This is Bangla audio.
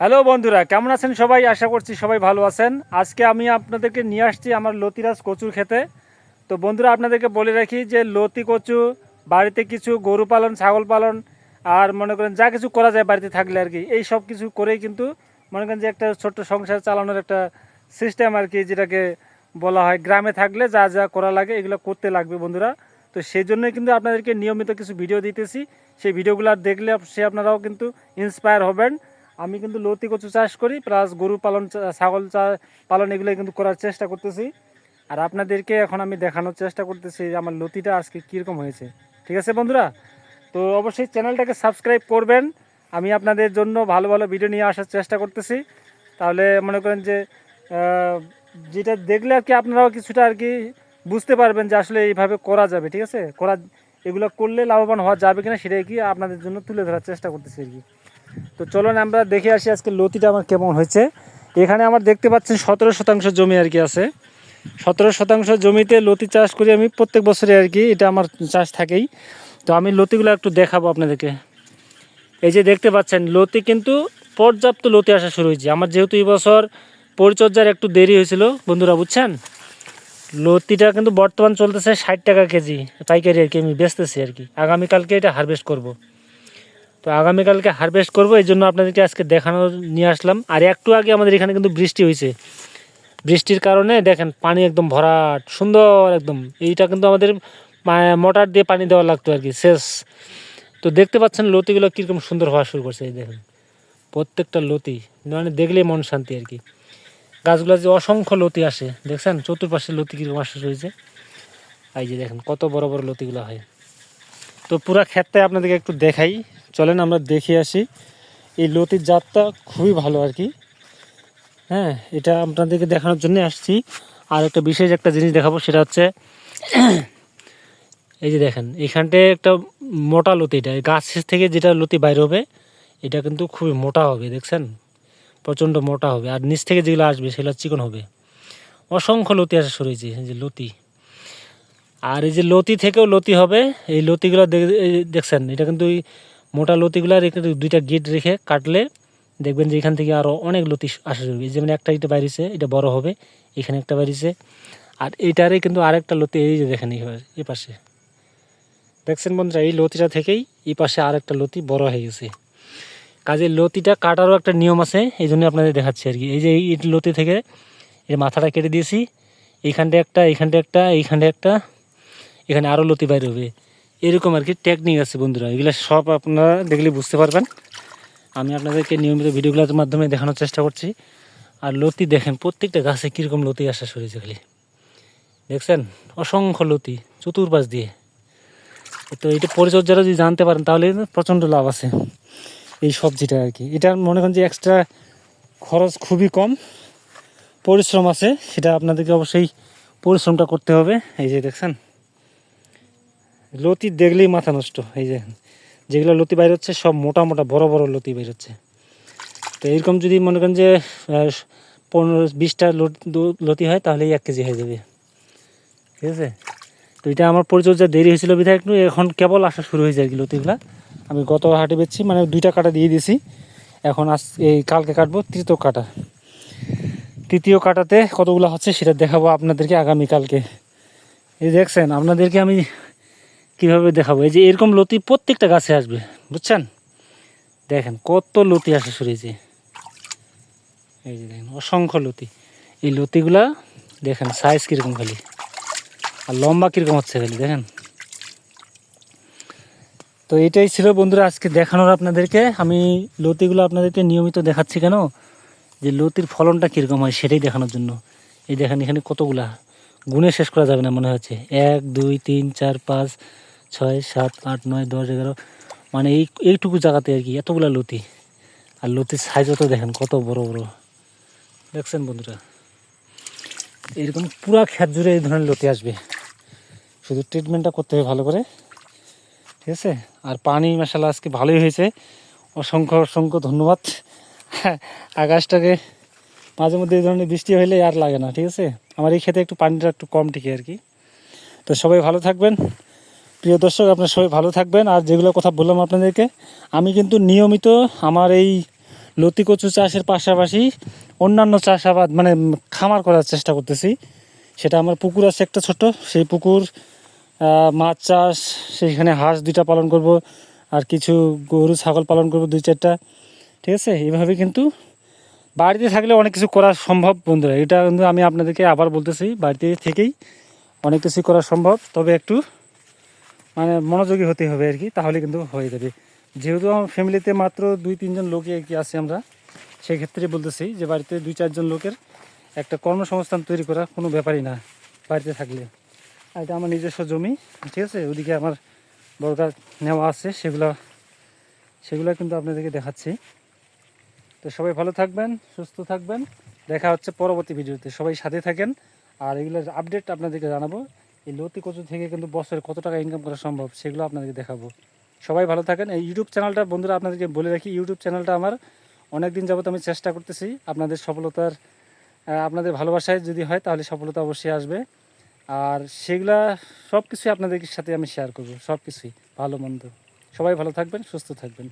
হ্যালো বন্ধুরা, কেমন আছেন সবাই? আশা করছি সবাই ভালো আছেন। আজকে আমি আপনাদেরকে নিয়ে আসছি আমার লতিরাজ কচুর খেতে তো বন্ধুরা, আপনাদেরকে বলে রাখি যে লতি কচু, বাড়িতে কিছু গরু পালন, ছাগল পালন, আর মনে করেন যা কিছু করা যায় বাড়িতে থাকলে আর কি, এই সব কিছু করেই কিন্তু মনে করেন যে একটা ছোট্ট সংসার চালানোর একটা সিস্টেম আর কি, যেটাকে বলা হয় গ্রামে থাকলে যা যা করা লাগে এগুলো করতে লাগবে বন্ধুরা। তো সেই জন্যই কিন্তু আপনাদেরকে নিয়মিত কিছু ভিডিও দিতেছি। সেই ভিডিওগুলো দেখলে সে আপনারাও কিন্তু ইন্সপায়ার হবেন। আমি কিন্তু লতি কচু চাষ করি, প্লাস গরু পালন ছাগল পালন এগুলো কিন্তু করার চেষ্টা করতেছি। আর আপনাদেরকে এখন আমি দেখানোর চেষ্টা করতেছি আমার লতিটা আজকে কীরকম হয়েছে। ঠিক আছে বন্ধুরা? তো অবশ্যই চ্যানেলটাকে সাবস্ক্রাইব করবেন। আমি আপনাদের জন্য ভালো ভালো ভিডিও নিয়ে আসার চেষ্টা করতেছি। তাহলে মনে করেন যে যেটা দেখলে আর কি আপনারাও কিছুটা আর কি বুঝতে পারবেন যে আসলে এইভাবে করা যাবে, ঠিক আছে? করা, এগুলো করলে লাভবান হওয়া যাবে কিনা সেটাই কি আপনাদের জন্য তুলে ধরার চেষ্টা করতেছি আর কি। তো চলুন আমরা দেখে আসি আজকে লতিটা আমার কেমন হয়েছে। এখানে আমার দেখতে পাচ্ছেন সতেরো শতাংশ জমি আর কি আছে। সতেরো শতাংশ জমিতে লতি চাষ করি আমি প্রত্যেক বছরে আর কি, এটা আমার চাষ থাকেই। তো আমি লতিগুলো একটু দেখাবো আপনাদেরকে। এই যে দেখতে পাচ্ছেন, লতি কিন্তু পর্যাপ্ত লতি আসা শুরু হয়েছে। আমার যেহেতু এই বছর পরিচর্যার একটু দেরি হয়েছিল, বন্ধুরা বুঝছেন? লতিটা কিন্তু বর্তমান চলতেছে ষাট টাকা কেজি পাইকারি আর কি আমি বেচতেছি আর কি। আগামীকালকে এটা হারভেস্ট করব। তো আগামীকালকে হারভেস্ট করব, এই জন্য আপনাদেরকে আজকে দেখানো নিয়ে আসলাম। আর একটু আগে আমাদের এখানে কিন্তু বৃষ্টি হয়েছে। বৃষ্টির কারণে দেখেন পানি একদম ভরাট, সুন্দর একদম। এইটা কিন্তু আমাদের মোটর দিয়ে পানি দেওয়া লাগতো আর কি শেষ তো দেখতে পাচ্ছেন লতিগুলো কীরকম সুন্দর হওয়া শুরু করছে, এই দেখেন। প্রত্যেকটা লতি মানে দেখলেই মন শান্তি আর কি। গাছগুলো যে অসংখ্য লতি আসে, দেখছেন? চতুর্পাশে লতি কীরকম আসে, রয়েছে। এই যে দেখেন, কত বড় বড় লতিগুলো হয়। তো পুরা ক্ষেতটা আপনাদেরকে একটু দেখাই। চলেন আমরা দেখে আসি। এই লতির জাতটা খুবই ভালো আর কি। হ্যাঁ এটা আপনাদেরকে দেখানোর জন্য আসছি। আর একটা বিশেষ একটা জিনিস দেখাবো, সেটা হচ্ছে এই যে দেখেন এইখানটায় একটা মোটা লতি, এটা গাছ থেকে যেটা লতি বাইরে হবে, এটা কিন্তু খুবই মোটা হবে, দেখছেন? প্রচণ্ড মোটা হবে। আর নিচ থেকে যেগুলো আসবে, সেগুলো চিকন হবে। অসংখ্য লতি আসা শুরু হয়েছে, এই যে লতি। আর এই যে লতি থেকেও লতি হবে, এই লতিগুলো দেখছেন, এটা কিন্তু মোটা লতিগুলার দুইটা গেট রেখে কাটলে দেখবেন যে এখান থেকে আরও অনেক লতি আসা হবে। যেমন একটা এটা বাইরেছে, এটা বড় হবে, এখানে একটা বাইরেছে। আর এইটারে কিন্তু আরেকটা লতি, এই যে দেখেন এই পাশে দেখছেন বন্ধুরা, এই লতিটা থেকেই এই পাশে আরেকটা লতি বড় হয়ে গেছে। কাজে লতিটা কাটারও একটা নিয়ম আছে, এই জন্য আপনাদের দেখাচ্ছি আর কি। এই যে এই লতি থেকে এই মাথাটা কেটে দিয়েছি, এইখানটা একটা এইখানটা একটা এইখানটা একটা, এখানে আরও লতি বাইর হবে। এরকম আর কি টেকনিক আছে বন্ধুরা। এগুলো সব আপনারা দেখলে বুঝতে পারবেন। আমি আপনাদেরকে নিয়মিত ভিডিওগুলোর মাধ্যমে দেখানোর চেষ্টা করছি। আর লতি দেখেন, প্রত্যেকটা গাছে কীরকম লতি আসা শুরু হয়েছে খালি। দেখছেন? অসংখ্য লতি, চতুর্পাশ দিয়ে। তো এটা পরিচর্যাটা যদি জানতে পারেন, তাহলে প্রচণ্ড লাভ আছে এই সবজিটা আর কি। এটা মনে করেন যে এক্সট্রা খরচ খুবই কম। পরিশ্রম আছে, সেটা আপনাদেরকে অবশ্যই পরিশ্রমটা করতে হবে। এই যে দেখছেন? লতি দেখলেই মাথা নষ্ট, এই যে যেগুলো লতি বাইর হচ্ছে সব মোটা মোটা, বড় বড় লতি বাইর হচ্ছে। তো এরকম যদি মনে করেন যে পনেরো, বিশটা লত- হয় তাহলেই এক কেজি হয়ে যাবে। ঠিক আছে? তো এটা আমার পরিচর্যা দেরি হয়েছিল বিধায় একটু এখন কেবল আসা শুরু হয়েছে আর কি লতিগুলা। আমি গত হাটে বেচছি মানে দুইটা কাটা দিয়ে দিয়েছি। এখন আজ এই কালকে কাটবো তৃতীয় কাটা। তৃতীয় কাটাতে কতগুলো হচ্ছে সেটা দেখাবো আপনাদেরকে আগামীকালকে। এই দেখছেন, আপনাদেরকে আমি কীভাবে দেখাবো? এই যে এরকম লতি প্রত্যেকটা গাছে আসবে, বুঝছেন? দেখেন কত লতি আসে শুরু হয়েছে এই যে দেখেন, অসংখ্য লতি। এই লতিগুলা, দেখেন সাইজ কীরকম খালি। আর লম্বা কীরকম হচ্ছে খালি, দেখেন? তো এটাই ছিল বন্ধুরা আজকে দেখানোর আপনাদেরকে। আমি লতিগুলো আপনাদেরকে নিয়মিত দেখাচ্ছি কেন? যে লতির ফলনটা কীরকম হয় সেটাই দেখানোর জন্য। এই দেখেন এখানে কতগুলা? গুণে শেষ করা যাবে না মনে হচ্ছে। এক, দুই, তিন, চার, পাঁচ ছয়, সাত, আট, নয়, দশ, এগারো মানে এই, এইটুকু জায়গাতে আর কি এতগুলা লতি। আর লতির সাইজও তো দেখেন কত বড় বড়। দেখছেন বন্ধুরা? এরকম পুরা ক্ষেত জুড়ে এই ধরনের লতি আসবে। শুধু ট্রিটমেন্টটা করতে হবে ভালো করে। ঠিক আছে? আর পানি মশালা আজকে ভালোই হয়েছে। অসংখ্য অসংখ্য ধন্যবাদ। আকাশটাকে মাঝে মধ্যে এই ধরনের বৃষ্টি হলে আর লাগে না, ঠিক আছে? আমার এই ক্ষেতে একটু পানিটা একটু কম টিকে আর কি। তো সবাই ভালো থাকবেন। প্রিয় দর্শক, আপনার সবাই ভালো থাকবেন। আর যেগুলো কথা বললাম আপনাদেরকে, আমি কিন্তু নিয়মিত আমার এই লতি কচু চাষের পাশাপাশি অন্যান্য চাষাবাদ মানে খামার করার চেষ্টা করতেছি। সেটা আমার পুকুর আছে একটা ছোট সেই পুকুর মাছ চাষ সেইখানে হাঁস দুইটা পালন করব, আর কিছু গরু, ছাগল পালন করব, দুই চারটা। ঠিক আছে? এইভাবে কিন্তু বাড়িতে থাকলে অনেক কিছু করা সম্ভব, বন্ধুরা। এটা কিন্তু আমি আপনাদেরকে আবার বলতেছি, বাড়িতে থেকেই অনেক কিছু করা সম্ভব। তবে একটু মানে মনোযোগী হতে হবে আর কি, তাহলে কিন্তু হয়ে যাবে। যেহেতু আমার ফ্যামিলিতে মাত্র দুই, তিনজন লোকে কি আছি আমরা, সেই ক্ষেত্রে বলতেছি যে বাড়িতে দুই, চারজন লোকের একটা কর্মসংস্থান তৈরি করা কোনো ব্যাপারই না, বাড়িতে থাকলে। আর এটা আমার নিজস্ব জমি, ঠিক আছে? ওদিকে আমার বর্গার নেওয়া আছে, সেগুলো সেগুলো কিন্তু আপনাদেরকে দেখাচ্ছি। তো সবাই ভালো থাকবেন, সুস্থ থাকবেন। দেখা হচ্ছে পরবর্তী ভিডিওতে। সবাই সাথে থাকেন, আর এগুলোর আপডেট আপনাদেরকে জানাব। এই লতি কচু থেকে কিন্তু বছরে কত টাকা ইনকাম করা সম্ভব সেগুলো আপনাদেরকে দেখাবো। সবাই ভালো থাকেন। এই ইউটিউব চ্যানেলটা বন্ধুরা আপনাদেরকে বলে রাখি ইউটিউব চ্যানেলটা আমার অনেক দিন যাবত আমি চেষ্টা করতেছি আপনাদের সফলতার আপনাদের ভালোবাসায় যদি হয় তাহলে সফলতা অবশ্যই আসবে। আর সেগুলা সব কিছুই আপনাদের সাথে আমি শেয়ার করব সব কিছুই ভালো মন্দ। সবাই ভালো থাকবেন, সুস্থ থাকবেন।